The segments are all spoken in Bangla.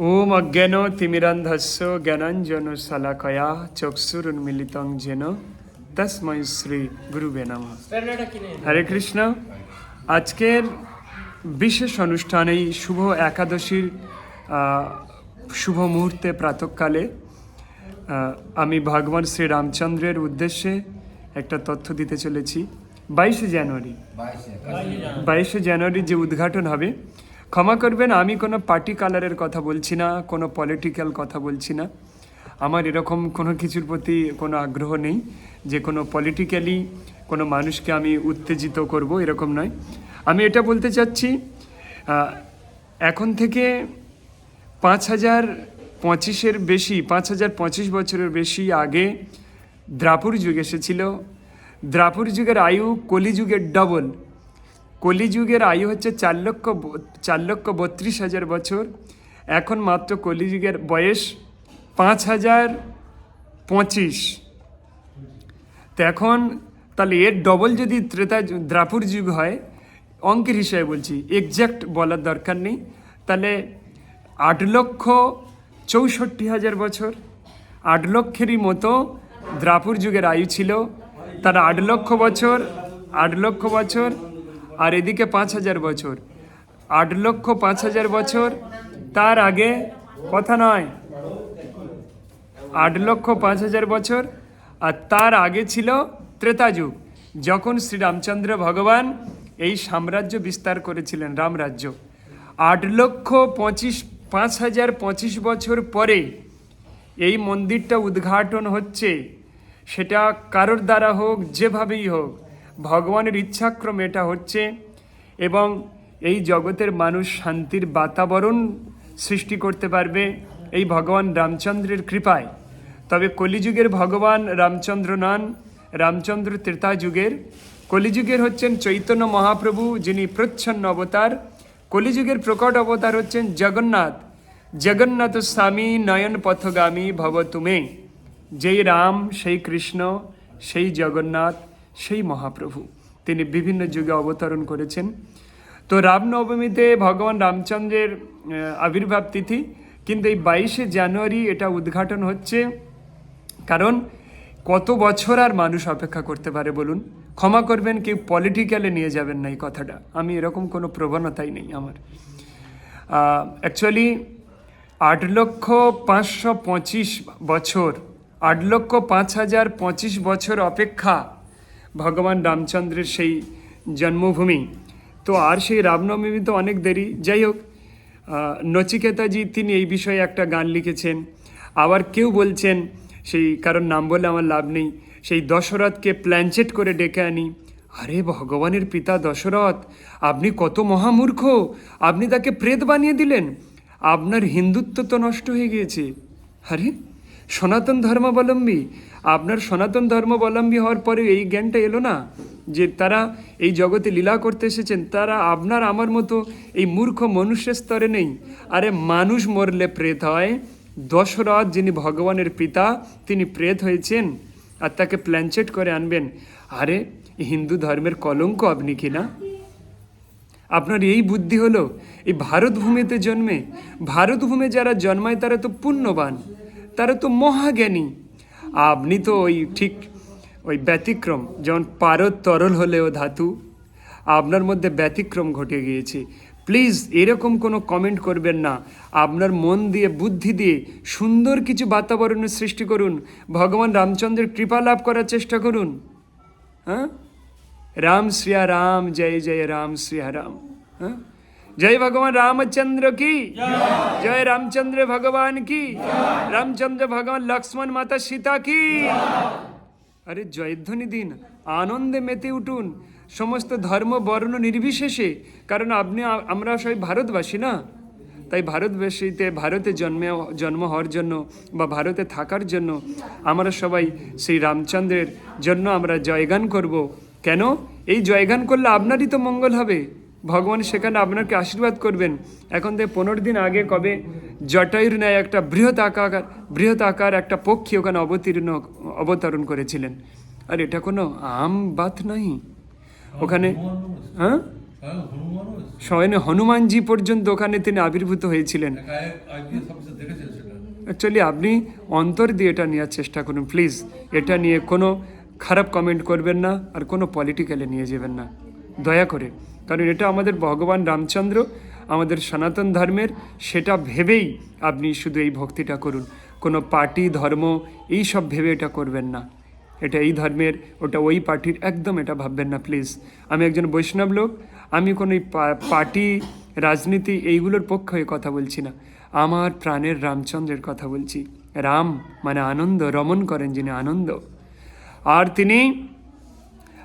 ওম অজ্ঞান তিমিরান্ধস্য জ্ঞানাঞ্জন শালাকয়া চক্ষুরুন্মিলিতং যেন তস্মৈ শ্রী গুরুবে নমঃ হরে কৃষ্ণ আজকের বিশেষ অনুষ্ঠান এই শুভ একাদশীর শুভ মুহূর্তে প্রাতকালে আমি ভগবান শ্রী রামচন্দ্রের উদ্দেশ্যে একটা তথ্য দিতে চলেছি। বাইশে জানুয়ারি। বাইশে জানুয়ারি যে উদ্ঘাটন হবে ক্ষমা করবেন, আমি কোনো পার্টি কালারের কথা বলছি না, কোনো পলিটিক্যাল কথা বলছি না। আমার এরকম কোনো কিছুর প্রতি কোনো আগ্রহ নেই, যে কোনো পলিটিক্যালি কোনো মানুষকে আমি উত্তেজিত করব, এরকম নয়। আমি এটা বলতে চাচ্ছি এখন থেকে পাঁচ হাজার পঁচিশের বেশি, পাঁচ হাজার পঁচিশ বছরের বেশি আগে দ্রাপুর যুগ এসেছিল। দ্রাপুর যুগের আয়ু কলিযুগের ডবল কলিযুগের আয়ু হচ্ছে চার লক্ষ চার লক্ষ বত্রিশ হাজার বছর। এখন মাত্র কলিযুগের বয়স পাঁচ হাজার পঁচিশ। তো এখন তাহলে এর ডবল যদি ত্রেতা দ্রাপুর যুগ হয়, অঙ্কের হিসাবে বলছি এক্স্যাক্ট বলার দরকার নেই। তাহলে আট লক্ষ চৌষট্টি হাজার বছর, আট লক্ষেরই মতো দ্রাপুর যুগের আয়ু ছিল। তার আট লক্ষ বছর, আট লক্ষ বছর আর এদিকে পাঁচ হাজার বছর। আট লক্ষ পাঁচ হাজার বছর, তার আগে কথা নয়। আট লক্ষ পাঁচ হাজার বছর, আর তার আগে ছিল ত্রেতা যুগ, যখন শ্রীরামচন্দ্র ভগবান এই সাম্রাজ্য বিস্তার করেছিলেন, রামরাজ্য। আট লক্ষ পঁচিশ, পাঁচ হাজার পঁচিশ বছর পরে এই মন্দিরটা উদ্ঘাটন হচ্ছে। সেটা কারোর দ্বারা হোক, যেভাবেই হোক ভগবানের ইচ্ছাক্রমে এটা হচ্ছে এবং এই জগতের মানুষ শান্তির বাতাবরণ সৃষ্টি করতে পারবে এই ভগবান রামচন্দ্রের কৃপায়। তবে কলিযুগের ভগবান রামচন্দ্র নন, রামচন্দ্র ত্রেতা যুগের কলিযুগের হচ্ছেন চৈতন্য মহাপ্রভু, যিনি প্রচ্ছন্ন অবতার। কলিযুগের প্রকট অবতার হচ্ছেন জগন্নাথ। জগন্নাথ স্বামী নয়ন পথগামী ভব তুমে যেই রাম, সেই কৃষ্ণ, সেই জগন্নাথ সেই মহাপ্রভু। তিনি বিভিন্ন যুগে অবতরণ করেছেন। তো রামনবমীতে ভগবান রামচন্দ্রের আবির্ভাব তিথি, কিন্তু এই বাইশে জানুয়ারি এটা উদ্ঘাটন হচ্ছে। কারণ কত বছর আর মানুষ অপেক্ষা করতে পারে বলুন? ক্ষমা করবেন, কেউ পলিটিক্যালে নিয়ে যাবেন না এই কথাটা। আমি এরকম কোনো প্রবণতাই নেই আমার। অ্যাকচুয়ালি আট লক্ষ পাঁচশো পঁচিশ বছর, আট লক্ষ পাঁচ হাজার পঁচিশ বছর অপেক্ষা ভগবান রামচন্দ্রের সেই জন্মভূমি। তো আর সেই রামনবমী তো অনেক দেরি। যাই হোক নচিকেতাজি তিনি এই বিষয়ে একটা গান লিখেছেন। আবার কেউ বলছেন, সেই কারণ নাম বলে আমার লাভ নেই, সেই দশরথকে প্ল্যানচেট করে ডেকে আনি। আরে ভগবানের পিতা দশরথ, আপনি কত মহামূর্খ, আপনি তাকে প্রেত বানিয়ে দিলেন। আপনার হিন্দুত্ব তো নষ্ট হয়ে গিয়েছে। আরে সনাতন ধর্মাবলম্বী। আপনার সনাতন ধর্মাবলম্বী হওয়ার পরে এই জ্ঞানটা এলো না? যে তারা এই জগতে লীলা করতে এসেছেন, তারা আপনার আমার মতো এই মূর্খ মনুষ্যের স্তরে নেই। আরে মানুষ মরলে প্রেত হয়। দশরথ যিনি ভগবানের পিতা, তিনি প্রেত হয়েছেন আর তাকে প্ল্যানচেট করে আনবেন। আরে হিন্দু ধর্মের কলঙ্ক আপনি কি না? আপনার এই বুদ্ধি হলো এই ভারতভূমিতে জন্মে। ভারত ভূমে যারা জন্মায় তারা তো পুণ্যবান। তারা তো মহাজ্ঞানী। আপনি তো ওই ঠিক ওই ব্যতিক্রম যেমন পারদ তরল হলেও ধাতু, আপনার মধ্যে ব্যতিক্রম ঘটে গিয়েছে। প্লিজ এরকম কোনো কমেন্ট করবেন না। আপনার মন দিয়ে, বুদ্ধি দিয়ে সুন্দর কিছু বাতাবরণের সৃষ্টি করুন। ভগবান রামচন্দ্রের কৃপা লাভ করার চেষ্টা করুন। হ্যাঁ? রাম শ্রিয়া রাম, জয় জয় রাম শ্রিয়া রাম। হ্যাঁ? জয় ভগবান রামচন্দ্র কি জয় রামচন্দ্র ভগবান কি রামচন্দ্র ভগবান লক্ষ্মণ মাতা সীতা কি আরে জয়ধ্বনি দিন আনন্দে মেতে উঠুন সমস্ত ধর্ম বর্ণ নির্বিশেষে কারণ আপনি আমরা সবাই ভারতবাসী না তাই ভারতবাসীতে, ভারতে জন্মে জন্ম হওয়ার জন্য বা ভারতে থাকার জন্য আমরা সবাই সেই রামচন্দ্রের জন্য আমরা জয়গান করব। কেন? এই জয়গান করলে আপনারই তো মঙ্গল হবে। ভগবান সেখানে আপনাকে আশীর্বাদ করবেন। এখন থেকে পনেরো দিন আগে কবে জটায়ুর ন্যায় একটা বৃহৎ আকার বৃহৎ আকার একটা পক্ষী ওখানে অবতীর্ণ, অবতরণ করেছিলেন। আর এটা কোনো আম বাত নাই? ওখানে হ্যাঁ? স্বয়ং হনুমানজি পর্যন্ত ওখানে তিনি আবির্ভূত হয়েছিলেন। অ্যাকচুয়ালি আপনি অন্তর দিয়ে এটা নেওয়ার চেষ্টা করুন প্লিজ এটা নিয়ে কোনো খারাপ কমেন্ট করবেন না, আর কোনো পলিটিক্যালে নিয়ে যাবেন না। দয়া করে। কারণ এটা আমাদের ভগবান রামচন্দ্র, আমাদের সনাতন ধর্মের, সেটা ভেবেই আপনি শুধু এই ভক্তিটা করুন। কোনো পার্টি, ধর্ম, এই সব ভেবে এটা করবেন না। এটা এই ধর্মের, ওটা ওই পার্টির, একদম এটা ভাববেন না, প্লিজ। আমি একজন বৈষ্ণব লোক, আমি কোনো পার্টি, রাজনীতি এইগুলোর পক্ষে কথা বলছি না। আমার প্রাণের রামচন্দ্রের কথা বলছি। রাম মানে আনন্দ, রমণ করেন যিনি আনন্দ। আর তিনি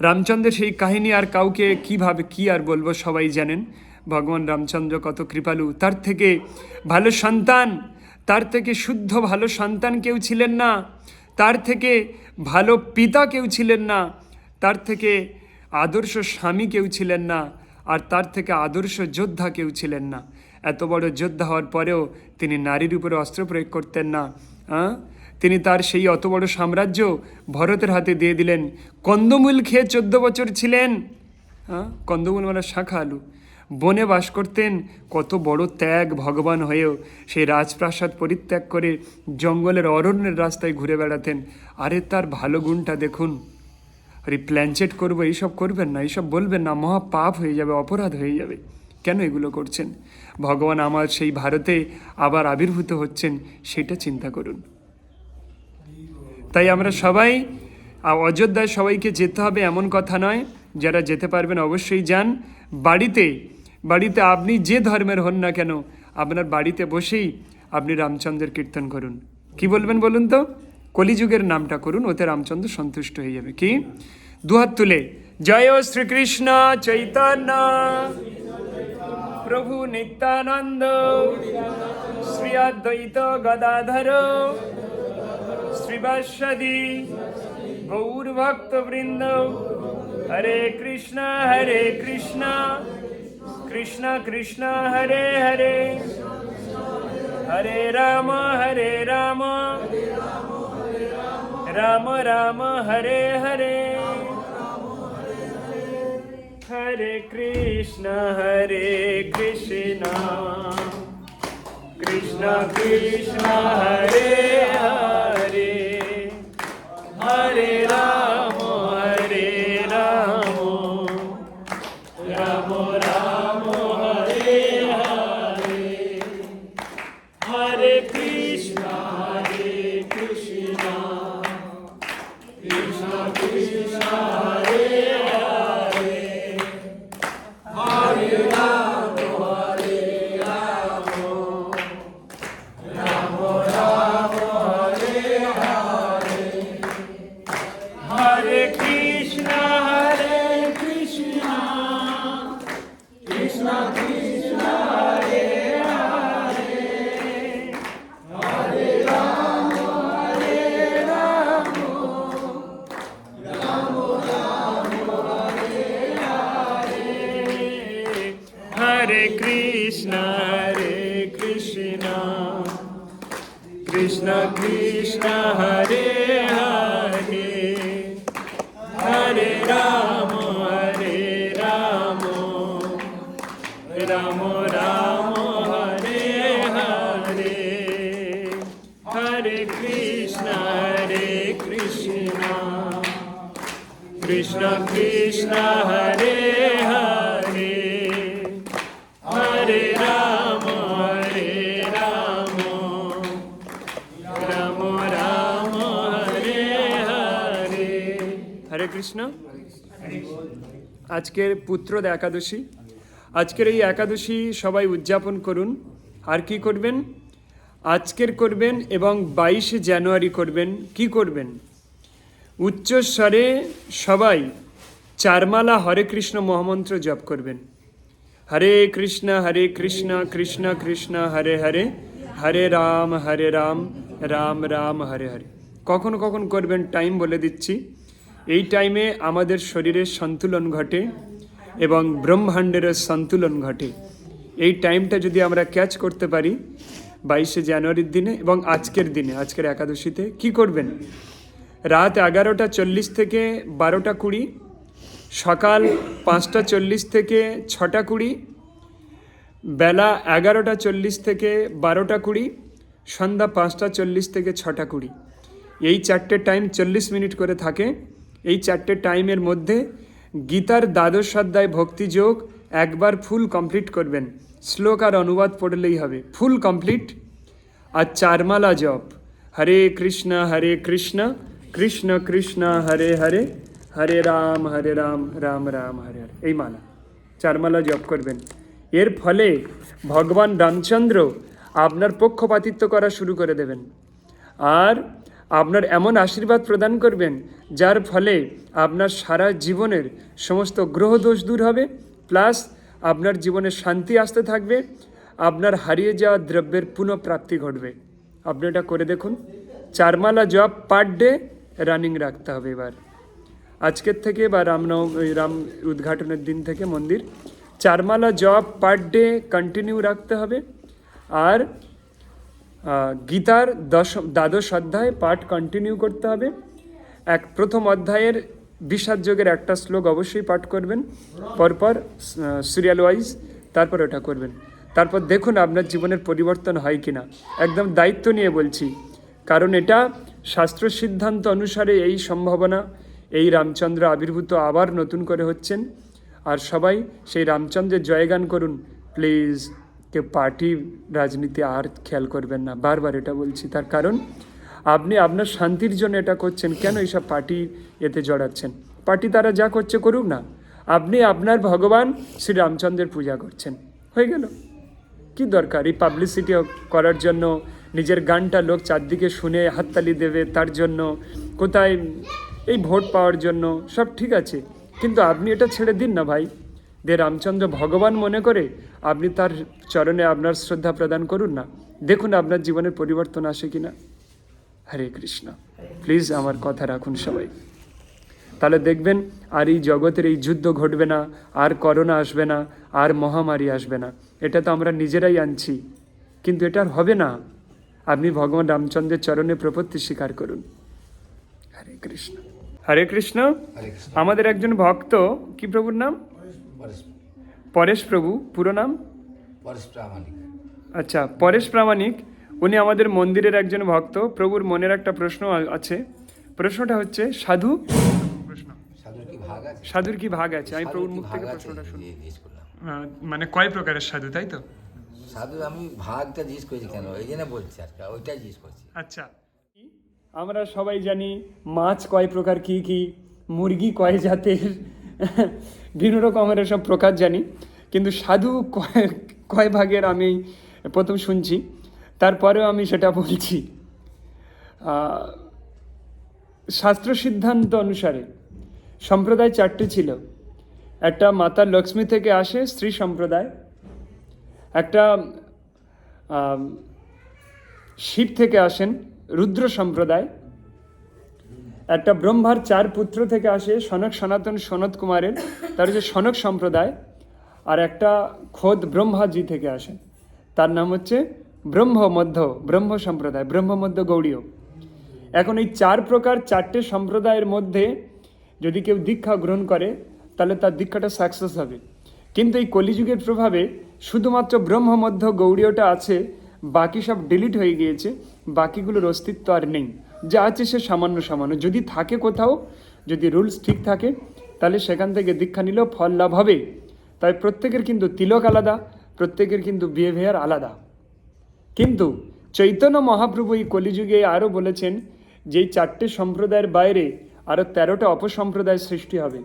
রামচন্দ্রের সেই কাহিনী আর কাউকে কীভাবে, কি আর বলব সবাই জানেন। ভগবান রামচন্দ্র কত কৃপালু। তার থেকে ভালো সন্তান, তার থেকে শুদ্ধ ভালো সন্তান কেউ ছিলেন না। তার থেকে ভালো পিতা কেউ ছিলেন না। তার থেকে আদর্শ স্বামী কেউ ছিলেন না। আর তার থেকে আদর্শ যোদ্ধা কেউ ছিলেন না। এত বড় যোদ্ধা হওয়ার পরেও তিনি নারীর উপরে অস্ত্র প্রয়োগ করতেন না। হ্যাঁ তিনি তার সেই অত বড় সাম্রাজ্য ভরতের হাতে দিয়ে দিলেন। কন্দমূল খেয়ে চোদ্দ বছর ছিলেন। হ্যাঁ কন্দমূল মানে শাখা আলু। বনে বাস করতেন, কত বড় ত্যাগ ভগবান হয়েও। সেই রাজপ্রাসাদ পরিত্যাগ করে জঙ্গলের অরণ্যের রাস্তায় ঘুরে বেড়াতেন। আরে, তার ভালো গুণটা দেখুন। আরে প্ল্যানচেট করব, এইসব করবেন না, এইসব বলবেন না, মহা পাপ হয়ে যাবে, অপরাধ হয়ে যাবে। কেন এগুলো করছেন? ভগবান আমার সেই ভারতে আবার আবির্ভূত হচ্ছেন, সেটা চিন্তা করুন। তাই আমরা সবাই অযোধ্যায় সবাইকে যেতে হবে এমন কথা নয়। যারা যেতে পারবেন অবশ্যই যান। বাড়িতে বাড়িতে আপনি যে ধর্মের হন না কেন, আপনার বাড়িতে বসেই আপনি রামচন্দ্রের কীর্তন করুন। কি বলবেন বলুন তো? কলিযুগের নামটা করুন, ওতে রামচন্দ্র সন্তুষ্ট হয়ে যাবে। কি? দুহাত তুলে, জয় শ্রীকৃষ্ণ চৈতন্য। প্রভু নিত্যানন্দ। শ্রী অদ্বৈত গদাধর। শ্রীবাসদি গৌরভক্তবৃন্দ, হরে কৃষ্ণ হরে কৃষ্ণ কৃষ্ণ কৃষ্ণ, হরে হরে। হরে রাম হরে রাম। রাম রাম, হরে হরে। হরে কৃষ্ণ হরে কৃষ্ণ। কৃষ্ণ কৃষ্ণ, হরে হরে। হরে রাম কৃষ্ণ কৃষ্ণ, হরে হরে। হরে রাম হরে রাম। রাম রাম, হরে হরে। হরে কৃষ্ণ। আজকের পুত্রদ একাদশী। আজকের এই একাদশী সবাই উদযাপন করুন। আর কি করবেন? আজকের করবেন এবং বাইশে জানুয়ারি করবেন। কি করবেন? উচ্চস্বরে সবাই চারমালা হরে কৃষ্ণ মহামন্ত্র জপ করবেন। হরে কৃষ্ণ হরে কৃষ্ণ কৃষ্ণ কৃষ্ণ, হরে হরে হরে রাম হরে রাম রাম রাম, হরে হরে। কখন কখন করবেন টাইম বলে দিচ্ছি। এই টাইমে আমাদের শরীরের সন্তুলন ঘটে এবং ব্রহ্মাণ্ডেরও সন্তুলন ঘটে। এই টাইমটা যদি আমরা ক্যাচ করতে পারি, বাইশে জানুয়ারির দিনে এবং আজকের দিনে, আজকের একাদশীতে, কি করবেন? রাত এগারোটা চল্লিশ থেকে বারোটা কুড়ি, সকাল পাঁচটা চল্লিশ থেকে ছটা কুড়ি, বেলা এগারোটা চল্লিশ থেকে বারোটা কুড়ি, সন্ধ্যা পাঁচটা চল্লিশ থেকে ছটা কুড়ি। এই চারটে টাইম চল্লিশ মিনিট করে থাকে। এই চারটে টাইমের মধ্যে গীতার দ্বাদশ অধ্যায় ভক্তিযোগ একবার ফুল কমপ্লিট করবেন। শ্লোক আর অনুবাদ পড়লেই হবে। ফুল কমপ্লিট আর চারমালা জপ। হরে কৃষ্ণ হরে কৃষ্ণ। কৃষ্ণ কৃষ্ণ, হরে হরে হরে রাম হরে রাম রাম রাম, হরে হরে। এই মালা চারমালা জপ করবেন। এর ফলে ভগবান রামচন্দ্র আপনার পক্ষপাতিত্ব করা শুরু করে দেবেন। আর আপনার এমন আশীর্বাদ প্রদান করবেন, যার ফলে আপনার সারা জীবনের সমস্ত গ্রহ দোষ দূর হবে, প্লাস আপনার জীবনে শান্তি আসতে থাকবে, আপনার হারিয়ে যাওয়া দ্রব্যের পুনঃপ্রাপ্তি ঘটবে। আপনি এটা করে দেখুন। চারমালা জব পার ডে রানিং রাখতে হবে এবার। আজকের থেকে বা রামনবম রাম উদ্ঘাটনের দিন থেকে মন্দির। চারমালা জব পার ডে কন্টিনিউ রাখতে হবে। আর গীতার দশ দ্বাদশ অধ্যায় পাঠ কন্টিনিউ করতে হবে। এক প্রথম অধ্যায়ের বিষাদ যোগের একটা শ্লোক অবশ্যই পাঠ করবেন। পরপর সিরিয়াল ওয়াইজ তারপর ওটা করবেন। তারপর দেখুন আপনার জীবনের পরিবর্তন হয় কি না একদম দায়িত্ব নিয়ে বলছি। কারণ এটা শাস্ত্র সিদ্ধান্ত অনুসারে এই সম্ভাবনা, এই রামচন্দ্র আবির্ভূত আবার নতুন করে হচ্ছেন। আর সবাই সেই রামচন্দ্রের জয়গান করুন। প্লিজ, কেউ পার্টি, রাজনীতি আর খেয়াল করবেন না। বারবার এটা বলছি, তার কারণ আপনি আপনার শান্তির জন্য এটা করছেন। কেন এইসব পার্টি এতে জড়াচ্ছেন? পার্টি তারা যা করছে করুক না। আপনি আপনার ভগবান শ্রী রামচন্দ্রের পূজা করছেন। হয়ে গেল। কি দরকার? এই পাবলিসিটি করার জন্য নিজের গানটা লোক চারদিকে শুনে হাততালি দেবে তার জন্য। কোথায় এই ভোট পাওয়ার জন্য? সব ঠিক আছে। কিন্তু আপনি এটা ছেড়ে দিন না ভাই। দে রামচন্দ্র ভগবান মনে করে আপনি তার চরণে আপনার শ্রদ্ধা প্রদান করুন না। দেখুন আপনার জীবনের পরিবর্তন আসে কি না হরে কৃষ্ণ। প্লিজ আমার কথা রাখুন সবাই। তাহলে দেখবেন আর এই জগতের এই যুদ্ধ ঘটবে না, আর করোনা আসবে না, আর মহামারী আসবে না। এটা তো আমরা নিজেরাই আনছি। কিন্তু এটা আর হবে না। আপনি ভগবান রামচন্দ্রের চরণে প্রপত্তি স্বীকার করুন। হরে কৃষ্ণ। হরে কৃষ্ণ। আমাদের একজন ভক্ত কি প্রভুর নাম? পরেশ পরেশ প্রভু পুরো নাম? আচ্ছা পরেশ প্রামাণিক উনি আমাদের মন্দিরের একজন ভক্ত। প্রভুর মনের একটা প্রশ্ন আছে। প্রশ্নটা হচ্ছে সাধু? প্রশ্ন। সাধুর কি ভাগ আছে? সাধুর কি ভাগ আছে? আমি প্রভুর মুখ থেকে প্রশ্নটা শুনি। মানে কয় প্রকারের সাধু তাই তো? সাধু আমি ভাগটা জিজ্ঞেস করেছি কেন? এই জন্য বলছি আর জিজ্ঞেস করছি। আচ্ছা। আমরা সবাই জানি মাছ কয় প্রকার কি কি মুরগি কয় জাতের বিভিন্ন রকমের সব প্রকার জানি। কিন্তু সাধু কয় কয় ভাগের আমি প্রথম শুনছি তারপরেও আমি সেটা বলছি। শাস্ত্র সিদ্ধান্ত অনুসারে সম্প্রদায় চারটি ছিল। একটা মাতা লক্ষ্মী থেকে আসে স্ত্রী সম্প্রদায় একটা শিব থেকে আসেন রুদ্র সম্প্রদায়। একটা ব্রহ্মার চার পুত্র থেকে আসে সনক সনাতন সনত কুমারের, তার হচ্ছে সনক সম্প্রদায়। আর একটা খোদ ব্রহ্মাজি থেকে আসেন, তার নাম হচ্ছে ব্রহ্ম মধ্য ব্রহ্ম সম্প্রদায় ব্রহ্ম মধ্য গৌড়ীয়। এখন এই চার প্রকার চারটে সম্প্রদায়ের মধ্যে যদি কেউ দীক্ষা গ্রহণ করে, তাহলে তার দীক্ষাটা সাকসেস হবে। কিন্তু এই কলিযুগের প্রভাবে শুধুমাত্র ব্রহ্মমধ্য গৌড়ীয়টা আছে, বাকি সব ডিলিট হয়ে গিয়েছে, বাকিগুলোর অস্তিত্ব আর নেই। যা আছে সে সামান্য সামান্য। যদি থাকে কোথাও, যদি রুলস ঠিক থাকে, তাহলে সেখান থেকে দীক্ষা নিলেও ফল লাভ হবে। তাই প্রত্যেকের কিন্তু তিলক আলাদা, প্রত্যেকের কিন্তু বিহেভিয়ার আলাদা। কিন্তু চৈতন্য মহাপ্রভু এই কলিযুগে আরও বলেছেন যে চারটে সম্প্রদায়ের বাইরে আরও তেরোটা অপসম্প্রদায় সৃষ্টি হবে।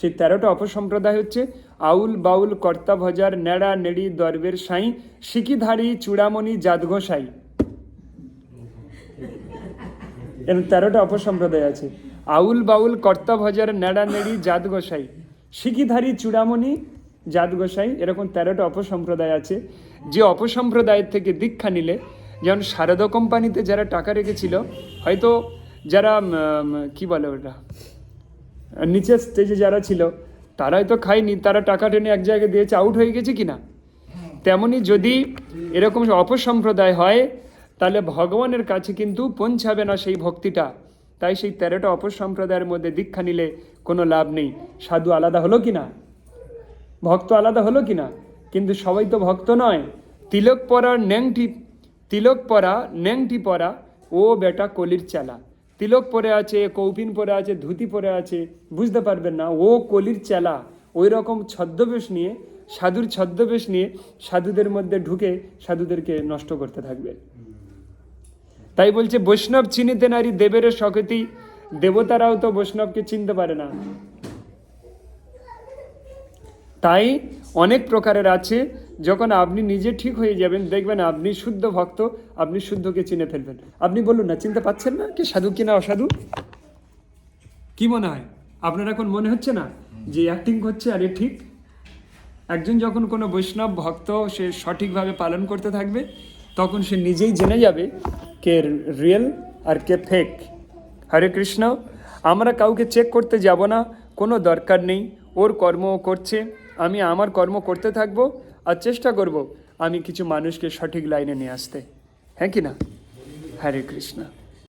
সেই তেরোটা অপসম্প্রদায় হচ্ছে আউল বাউল কর্তা ভজার নেড়া নেড়ি দর্বের সাই, সিকিধারী চূড়ামণি জাতগোসাই এরকম তেরোটা অপসম্প্রদায় আছে। আউল বাউল কর্তা ভজার নেড়া নেড়ি জাত গোসাই শিকিধারী চূড়ামণি জাত গোসাই এরকম তেরোটা অপসম্প্রদায় আছে। যে অপসম্প্রদায়ের থেকে দীক্ষা নিলে, যেমন শারদা কোম্পানিতে যারা টাকা রেখেছিল, হয়তো যারা কি বলে ওটা? নিচের স্টেজে যারা ছিল তারা তো খায়নি, তারা টাকা টেনে এক জায়গায় দিয়েছে আউট হয়ে গেছে কি না তেমনি যদি এরকম অপসম্প্রদায় হয়, তাহলে ভগবানের কাছে কিন্তু পৌঁছাবে না সেই ভক্তিটা। তাই সেই তেরোটা অপসম্প্রদায়ের মধ্যে দীক্ষা নিলে কোনো লাভ নেই। সাধু আলাদা হলো কি না ভক্ত আলাদা হলো কি না কিন্তু সবাই তো ভক্ত নয়। তিলক পরা ন্যাংটি, তিলক পরা, ন্যাংটি পরা, ও বেটা কলির চালা। তিলক পরে আছে, কৌপিন পরে আছে, ধুতি পরে আছে, বুঝতে পারবেন না, ও কলির চেলা। ওই রকম ছদ্মবেশ নিয়ে, সাধুর ছদ্মবেশ নিয়ে সাধুদের মধ্যে ঢুকে সাধুদেরকে নষ্ট করতে থাকবে। তাই বলছে, বৈষ্ণব চিনিতে নারী দেবের সকতি দেবতারাও তো বৈষ্ণবকে চিনতে পারে না। তাই অনেক প্রকারের আছে যখন আপনি নিজে ঠিক হয়ে যাবেন, দেখবেন আপনি শুদ্ধ ভক্ত, আপনি শুদ্ধকে চিনে ফেলবেন। আপনি বলুন না, চিনতে পাচ্ছেন না কি সাধু কিনা অসাধু? কি মনে হয়? আপনার এখন মনে হচ্ছে না যে অ্যাক্টিং করছে আরে ঠিক? একজন যখন কোনো বৈষ্ণব ভক্ত, সে সঠিকভাবে পালন করতে থাকবে, তখন সে নিজেই জেনে যাবে কে রিয়েল আর কে ফেক হরে কৃষ্ণ, আমরা কাউকে চেক করতে যাব না, কোনো দরকার নেই। ওর কর্ম করছে, আমি আমার কর্ম করতে থাকব আর চেষ্টা করব আমি কিছু মানুষকে সঠিক লাইনে নিয়ে আসতে। হ্যাঁ কি না? হরে কৃষ্ণ।